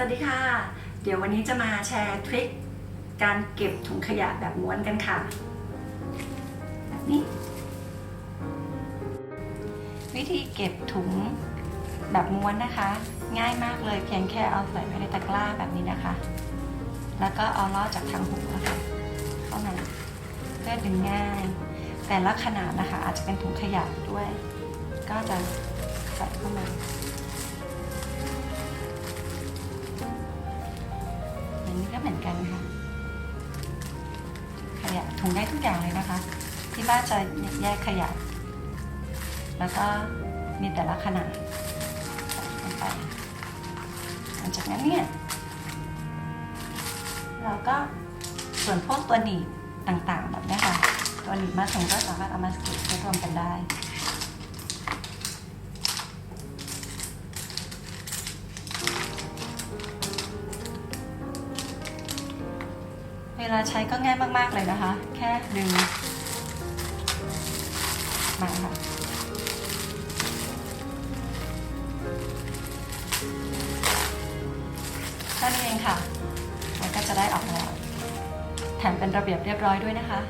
สวัสดีค่ะ เดี๋ยววันนี้จะมาแชร์ทริคการเก็บถุงขยะแบบม้วนกันค่ะแบบนี้ วิธีเก็บถุงแบบม้วนนะคะ ง่ายมากเลยเพียงแค่เอาใส่ไว้ในตะกร้าแบบนี้นะคะ แล้วก็เอาลอจากทางหูนะคะเข้ามาเพื่อดึงง่าย แต่ละขนาดนะคะ อาจจะเป็นถุงขยะด้วย ก็จะใส่เข้ามา นี้ก็เหมือนกันค่ะขยะถุงได้ทุกอย่างเลยนะคะ ที่บ้านจะแยกขยะ แล้วก็มีแต่ละขนาดลงไปหลังจากนั้นเนี่ยเราก็ส่วนพวกตัวหนีบต่างๆ แบบนี้ค่ะ ตัวหนีบมาส่งก็สามารถเอามาเก็บรวมกันได้ เวลาใช้ก็ง่ายมากๆเลยนะคะ แค่ดึงมาค่ะแค่นี้เองค่ะ มันก็จะได้ออกมาแล้วแถมเป็นระเบียบเรียบร้อยด้วยนะคะ